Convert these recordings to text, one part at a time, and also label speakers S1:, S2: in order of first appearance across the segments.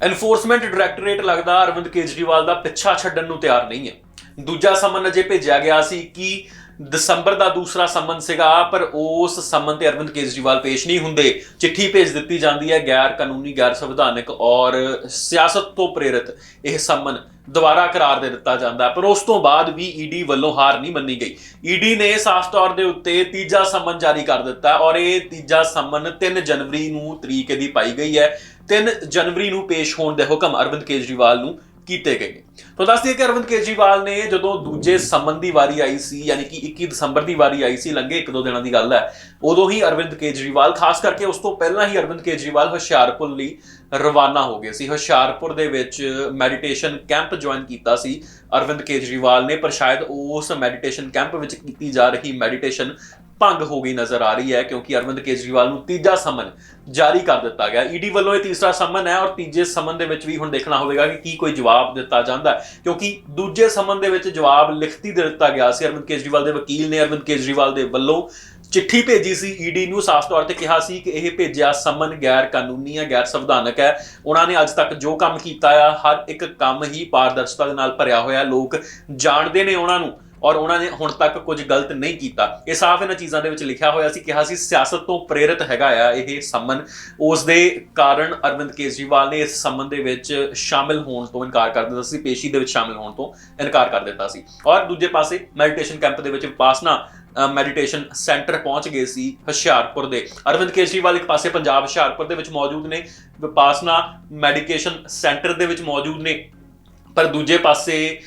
S1: Enforcement directorate ਲੱਗਦਾ ਅਰਵਿੰਦ ਕੇਜਰੀਵਾਲ ਦਾ ਪਿੱਛਾ ਛੱਡਣ ਨੂੰ ਤਿਆਰ ਨਹੀਂ ਹੈ। ਦੂਜਾ ਸਮਨ ਅਜੇ ਭੇਜਿਆ ਗਿਆ ਸੀ ਕਿ ਦਸੰਬਰ ਦਾ ਦੂਸਰਾ ਸਮਨ ਸੀਗਾ, ਪਰ ਉਸ ਸਮਨ ਤੇ ਅਰਵਿੰਦ ਕੇਜਰੀਵਾਲ ਪੇਸ਼ ਨਹੀਂ ਹੁੰਦੇ। ਚਿੱਠੀ ਭੇਜ ਦਿੱਤੀ ਜਾਂਦੀ ਹੈ ਗੈਰ ਕਾਨੂੰਨੀ, ਗੈਰ ਸੰਵਿਧਾਨਕ ਔਰ ਸਿਆਸਤ ਤੋਂ ਪ੍ਰੇਰਿਤ ਇਹ ਸਮਨ ਦੁਬਾਰਾ ਕਰਾਰ ਦੇ ਦਿੱਤਾ ਜਾਂਦਾ ਪਰ ਉਸ ਤੋਂ ਬਾਅਦ ਵੀ ਈਡੀ ਵੱਲੋਂ ਹਾਰ ਨਹੀਂ ਮੰਨੀ ਗਈ। ਈਡੀ ਨੇ ਸਾਫ਼ ਤੌਰ ਦੇ ਉੱਤੇ ਤੀਜਾ ਸਮਨ ਜਾਰੀ ਕਰ ਦਿੱਤਾ ਔਰ ਇਹ ਤੀਜਾ ਸਮਨ 3 ਜਨਵਰੀ ਨੂੰ ਤਰੀਕੇ ਦੀ ਪਾਈ ਗਈ ਹੈ। 3 ਜਨਵਰੀ ਨੂੰ ਪੇਸ਼ ਹੋਣ ਦੇ ਹੁਕਮ ਅਰਵਿੰਦ ਕੇਜਰੀਵਾਲ ਨੂੰ ਕੀਤੇ ਗਏ ਨੇ। ਤਾਂ ਦੱਸ ਦਈਏ ਕਿ ਅਰਵਿੰਦ ਕੇਜਰੀਵਾਲ ਨੇ ਜਦੋਂ ਦੂਜੇ ਸਮਨ ਦੀ ਵਾਰੀ ਆਈ ਸੀ, ਯਾਨੀ ਕਿ 21 ਦਸੰਬਰ ਦੀ ਵਾਰੀ ਆਈ ਸੀ, ਲੰਘੇ ਇੱਕ ਦੋ ਦਿਨਾਂ ਦੀ ਗੱਲ ਹੈ, ਉਦੋਂ ਹੀ ਅਰਵਿੰਦ ਕੇਜਰੀਵਾਲ, ਖਾਸ ਕਰਕੇ ਉਸ ਤੋਂ ਪਹਿਲਾਂ ਹੀ ਅਰਵਿੰਦ ਕੇਜਰੀਵਾਲ ਹੁਸ਼ਿਆਰਪੁਰ ਲਈ ਰਵਾਨਾ ਹੋ ਗਏ ਸੀ। ਹੁਸ਼ਿਆਰਪੁਰ ਦੇ ਵਿੱਚ ਮੈਡੀਟੇਸ਼ਨ ਕੈਂਪ ਜੁਆਇਨ ਕੀਤਾ ਸੀ ਅਰਵਿੰਦ ਕੇਜਰੀਵਾਲ ਨੇ, ਪਰ ਸ਼ਾਇਦ ਉਸ ਮੈਡੀਟੇਸ਼ਨ ਕੈਂਪ ਵਿੱਚ ਕੀਤੀ ਜਾ ਰਹੀ ਮੈਡੀਟੇਸ਼ਨ ਭੰਗ ਹੋ ਗਈ ਨਜ਼ਰ ਆ ਰਹੀ ਹੈ ਕਿਉਂਕਿ ਅਰਵਿੰਦ ਕੇਜਰੀਵਾਲ ਨੂੰ ਤੀਜਾ ਸਮਨ ਜਾਰੀ ਕਰ ਦਿੱਤਾ ਗਿਆ। ਈਡੀ ਵੱਲੋਂ ਇਹ ਤੀਸਰਾ ਸਮਨ ਹੈ ਔਰ ਤੀਜੇ ਸਮਨ ਦੇ ਵਿੱਚ ਵੀ ਹੁਣ ਦੇਖਣਾ ਹੋਵੇਗਾ ਕਿ ਕੀ ਕੋਈ ਜਵਾਬ ਦਿੱਤਾ ਜਾਂਦਾ ਹੈ। ਕਿਉਂਕਿ ਦੂਜੇ ਸਮਨ ਦੇ ਵਿੱਚ ਜਵਾਬ ਲਿਖਤੀ ਦੇ ਦਿੱਤਾ ਗਿਆ ਸੀ। ਅਰਵਿੰਦ ਕੇਜਰੀਵਾਲ ਦੇ ਵਕੀਲ ਨੇ ਅਰਵਿੰਦ ਕੇਜਰੀਵਾਲ ਦੇ ਵੱਲੋਂ ਚਿੱਠੀ ਭੇਜੀ ਸੀ ਈਡੀ ਨੂੰ। ਸਾਫ਼ ਤੌਰ ਤੇ ਕਿਹਾ ਸੀ ਕਿ ਇਹ ਭੇਜਿਆ ਸਮਨ ਗੈਰ ਕਾਨੂੰਨੀ ਹੈ ਗੈਰ ਸੰਵਿਧਾਨਕ ਹੈ। ਉਹਨਾਂ ਨੇ ਅੱਜ ਤੱਕ ਜੋ ਕੰਮ ਕੀਤਾ ਆ, ਹਰ ਇੱਕ ਕੰਮ ਹੀ ਪਾਰਦਰਸ਼ਤਾ ਦੇ ਨਾਲ ਭਰਿਆ ਹੋਇਆ। ਲੋਕ ਜਾਣਦੇ ਨੇ ਉਹਨਾਂ ਨੂੰ ਔਰ ਉਹਨਾਂ ਨੇ ਹੁਣ ਤੱਕ ਕੁਝ ਗਲਤ ਨਹੀਂ ਕੀਤਾ। ਇਹ ਸਾਫ਼ ਇਹਨਾਂ ਚੀਜ਼ਾਂ ਦੇ ਵਿੱਚ ਲਿਖਿਆ ਹੋਇਆ ਸੀ, ਕਿਹਾ ਸੀ ਸਿਆਸਤ ਤੋਂ ਪ੍ਰੇਰਿਤ ਹੈਗਾ ਆ ਇਹ ਸੰਮਨ। ਉਸ ਦੇ ਕਾਰਨ ਅਰਵਿੰਦ ਕੇਜਰੀਵਾਲ ਨੇ ਇਸ ਸਮਨ ਦੇ ਵਿੱਚ ਸ਼ਾਮਿਲ ਹੋਣ ਤੋਂ ਇਨਕਾਰ ਕਰ ਦਿੱਤਾ ਸੀ, ਪੇਸ਼ੀ ਦੇ ਵਿੱਚ ਸ਼ਾਮਿਲ ਹੋਣ ਤੋਂ ਇਨਕਾਰ ਕਰ ਦਿੱਤਾ ਸੀ। ਔਰ ਦੂਜੇ ਪਾਸੇ ਮੈਡੀਟੇਸ਼ਨ ਕੈਂਪ ਦੇ ਵਿੱਚ ਵਿਪਾਸਨਾ ਮੈਡੀਟੇਸ਼ਨ ਸੈਂਟਰ ਪਹੁੰਚ ਗਏ ਸੀ ਹੁਸ਼ਿਆਰਪੁਰ ਦੇ। ਅਰਵਿੰਦ ਕੇਜਰੀਵਾਲ ਇੱਕ ਪਾਸੇ ਪੰਜਾਬ ਹੁਸ਼ਿਆਰਪੁਰ ਦੇ ਵਿੱਚ ਮੌਜੂਦ ਨੇ ਵਿਪਾਸਨਾ ਮੈਡੀਕੇਸ਼ਨ ਸੈਂਟਰ ਦੇ ਵਿੱਚ ਮੌਜੂਦ ਨੇ। ਪਰ ਦੂਜੇ ਪਾਸੇ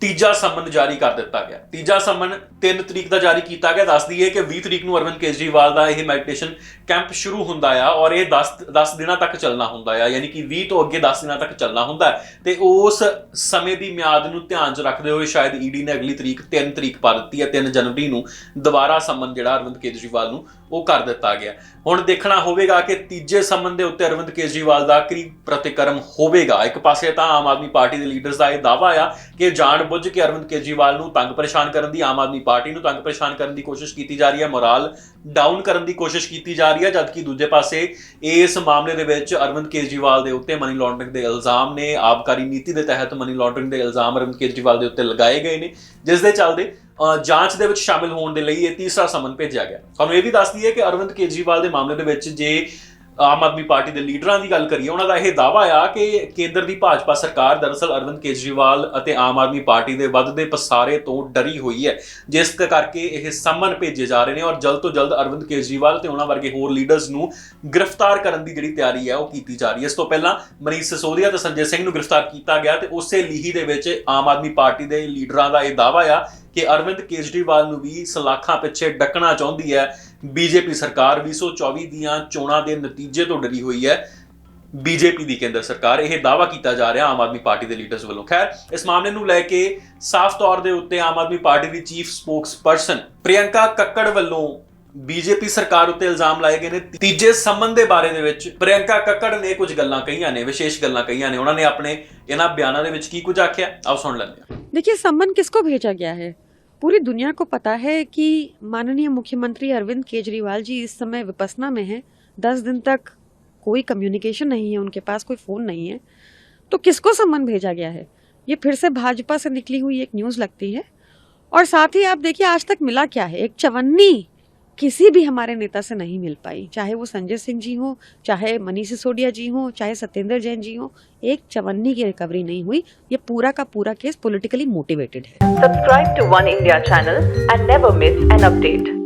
S1: ਤੀਜਾ ਸਮਨ ਜਾਰੀ ਕਰ ਦਿੱਤਾ ਗਿਆ। ਤੀਜਾ ਸਮਨ 3 ਤਰੀਕ ਦਾ ਜਾਰੀ ਕੀਤਾ ਗਿਆ। ਦੱਸ ਦਈਏ ਕਿ 20 ਤਰੀਕ ਨੂੰ ਅਰਵਿੰਦ ਕੇਜਰੀਵਾਲ ਦਾ ਇਹ ਮੈਡੀਟੇਸ਼ਨ ਕੈਂਪ ਸ਼ੁਰੂ ਹੁੰਦਾ ਆ ਔਰ ਇਹ 10 10 ਦਿਨਾਂ ਤੱਕ ਚੱਲਣਾ ਹੁੰਦਾ ਆ। ਯਾਨੀ ਕਿ 20 ਤੋਂ ਅੱਗੇ 10 ਦਿਨਾਂ ਤੱਕ ਚੱਲਣਾ ਹੁੰਦਾ ਤੇ ਉਸ ਸਮੇਂ ਦੀ ਮਿਆਦ ਨੂੰ ਧਿਆਨ 'ਚ ਰੱਖਦੇ ਹੋਏ ਸ਼ਾਇਦ ਈਡੀ ਨੇ ਅਗਲੀ ਤਰੀਕ 3 ਤਰੀਕ ਪਾ ਦਿੱਤੀ ਹੈ। 3 ਜਨਵਰੀ ਨੂੰ ਦੁਬਾਰਾ ਸਮਨ ਜਿਹੜਾ ਅਰਵਿੰਦ ਕੇਜਰੀਵਾਲ ਨੂੰ ਉਹ ਕਰ ਦਿੱਤਾ ਗਿਆ। ਹੁਣ ਦੇਖਣਾ ਹੋਵੇਗਾ ਕਿ ਤੀਜੇ ਸਮਨ ਦੇ ਉੱਤੇ ਅਰਵਿੰਦ ਕੇਜਰੀਵਾਲ ਦਾ ਕੀ ਪ੍ਰਤੀਕਰਮ ਹੋਵੇਗਾ। ਇੱਕ ਪਾਸੇ ਤਾਂ ਆਮ ਆਦਮੀ ਪਾਰਟੀ ਦੇ ਲੀਡਰਸ ਦਾ ਇਹ ਦਾਵਾ ਆ ਕਿ ਜਾਣ ਬੁੱਝ ਕੇ ਅਰਵਿੰਦ ਕੇਜਰੀਵਾਲ ਨੂੰ ਤੰਗ ਪਰੇਸ਼ਾਨ ਕਰਨ ਦੀ ਆਮ ਆਦਮੀ ਪਾਰਟੀ ਨੂੰ ਤੰਗ ਪਰੇਸ਼ਾਨ ਕਰਨ ਦੀ ਕੋਸ਼ਿਸ਼ ਕੀਤੀ ਜਾ ਰਹੀ ਹੈ ਮੋਰਲ ਡਾਊਨ ਕਰਨ ਦੀ ਕੋਸ਼ਿਸ਼ ਕੀਤੀ ਜਾ ਰਹੀ ਹੈ ਜਦਕਿ ਦੂਜੇ ਪਾਸੇ ਇਸ ਮਾਮਲੇ ਦੇ ਵਿੱਚ ਅਰਵਿੰਦ ਕੇਜਰੀਵਾਲ ਦੇ ਉੱਤੇ ਮਨੀ ਲਾਂਡਰਿੰਗ ਦੇ ਇਲਜ਼ਾਮ ਨੇ ਆਬਕਾਰੀ ਨੀਤੀ ਦੇ ਤਹਿਤ ਮਨੀ ਲਾਂਡਰਿੰਗ ਦੇ ਇਲਜ਼ਾਮ ਅਰਵਿੰਦ ਕੇਜਰੀਵਾਲ ਦੇ ਉੱਤੇ ਲਗਾਏ ਗਏ ਨੇ ਜਿਸ ਦੇ ਚੱਲਦੇ ਅ, ਜਾਂਚ ਦੇ ਵਿੱਚ ਸ਼ਾਮਿਲ ਹੋਣ ਦੇ ਲਈ ਇਹ ਤੀਸਰਾ ਸਮਨ ਭੇਜਿਆ ਗਿਆ। ਤੁਹਾਨੂੰ ਇਹ ਵੀ ਦੱਸ ਦਈਏ ਕਿ ਅਰਵਿੰਦ ਕੇਜਰੀਵਾਲ ਦੇ ਮਾਮਲੇ ਦੇ ਵਿੱਚ ਜੇ ਆਮ ਆਦਮੀ ਪਾਰਟੀ ਦੇ ਲੀਡਰਾਂ ਦੀ ਗੱਲ ਕਰੀਏ, ਉਹਨਾਂ ਦਾ ਇਹ ਦਾਵਾ ਆ ਕਿ ਕੇਂਦਰ ਦੀ ਭਾਜਪਾ ਸਰਕਾਰ ਦਰਅਸਲ ਅਰਵਿੰਦ ਕੇਜਰੀਵਾਲ ਅਤੇ ਆਮ ਆਦਮੀ ਪਾਰਟੀ ਦੇ ਵੱਧਦੇ ਪਸਾਰੇ ਤੋਂ ਡਰੀ ਹੋਈ ਹੈ, ਜਿਸ ਕਰਕੇ ਇਹ ਸਮਨ ਭੇਜੇ ਜਾ ਰਹੇ ਨੇ ਔਰ ਜਲਦ ਤੋਂ ਜਲਦ ਅਰਵਿੰਦ ਕੇਜਰੀਵਾਲ ਤੇ ਉਹਨਾਂ ਵਰਗੇ ਹੋਰ ਲੀਡਰਸ ਨੂੰ ਗ੍ਰਿਫਤਾਰ ਕਰਨ ਦੀ ਜਿਹੜੀ ਤਿਆਰੀ ਹੈ, ਉਹ ਕੀਤੀ ਜਾ ਰਹੀ ਹੈ। ਇਸ ਤੋਂ ਪਹਿਲਾਂ ਮਨੀਸ਼ ਸਿਸੋਦੀਆ ਤੇ ਸੰਜੇ ਸਿੰਘ ਨੂੰ ਗ੍ਰਿਫਤਾਰ ਕੀਤਾ ਗਿਆ ਤੇ ਉਸੇ ਲੀਹੀ ਦੇ ਵਿੱਚ ਆਮ ਆਦਮੀ ਪਾਰਟੀ ਦੇ ਲੀਡਰਾਂ ਦਾ ਇਹ ਦਾਵਾ ਆ ਕਿ ਅਰਵਿੰਦ ਕੇਜਰੀਵਾਲ ਨੂੰ ਵੀ ਸਲਾਖਾਂ ਪਿੱਛੇ ਡੱਕਣਾ ਚਾਹੁੰਦੀ ਹੈ ਬੀਜੇਪੀ ਸਰਕਾਰ 2024 ਦੀਆਂ ਚੋਣਾਂ ਦੇ ਨਤੀਜੇ ਤੋਂ ਡਰੀ ਹੋਈ ਹੈ ਬੀਜੇਪੀ ਦੀ ਕੇਂਦਰ ਸਰਕਾਰ ਇਹ ਦਾਵਾ ਕੀਤਾ ਜਾ ਰਿਹਾ ਆਮ ਆਦਮੀ ਪਾਰਟੀ ਦੇ ਲੀਡਰਸ ਵੱਲੋਂ ਖੈਰ ਇਸ ਮਾਮਲੇ ਨੂੰ ਲੈ ਕੇ ਸਾਫ਼ ਤੌਰ ਦੇ ਉੱਤੇ ਆਮ ਆਦਮੀ ਪਾਰਟੀ ਦੀ ਚੀਫ ਸਪੋਕਸਪਰਸਨ ਪ੍ਰਿਯੰਕਾ ਕੱਕੜ ਵੱਲੋਂ ਬੀਜੇਪੀ ਸਰਕਾਰ ਉੱਤੇ ਇਲਜ਼ਾਮ ਲਾਏ ਗਏ ਨੇ ਤੀਜੇ ਸੰਬੰਧ ਦੇ ਬਾਰੇ ਦੇ ਵਿੱਚ ਪ੍ਰਿਯੰਕਾ ਕੱਕੜ ਨੇ ਕੁਝ ਗੱਲਾਂ ਕਹੀਆਂ ਨੇ ਵਿਸ਼ੇਸ਼ ਗੱਲਾਂ ਕਹੀਆਂ ਨੇ ਉਹਨਾਂ ਨੇ ਆਪਣੇ ਇਹਨਾਂ ਬਿਆਨਾਂ ਦੇ ਵਿੱਚ ਕੀ ਕੁਝ ਆਖਿਆ ਆਓ ਸੁਣ ਲੈਂਦੇ ਹਾਂ
S2: देखिए सम्मन किसको भेजा गया है पूरी दुनिया को पता है कि माननीय मुख्यमंत्री अरविंद केजरीवाल जी इस समय विपसना में हैं। दस दिन तक कोई कम्युनिकेशन नहीं है, उनके पास कोई फ़ोन नहीं है। तो किसको सम्मन भेजा गया है? ये फिर से भाजपा से निकली हुई एक न्यूज़ लगती है। और साथ ही आप देखिए, आज तक मिला क्या है? एक चवन्नी किसी भी हमारे नेता से नहीं मिल पाई। चाहे वो संजय सिंह जी हो, चाहे मनीष सिसोदिया जी हो, चाहे सत्येंद्र जैन जी हो, एक चवन्नी की रिकवरी नहीं हुई। ये पूरा का पूरा केस पॉलिटिकली मोटिवेटेड है।
S3: Subscribe to one India channel and never miss an update.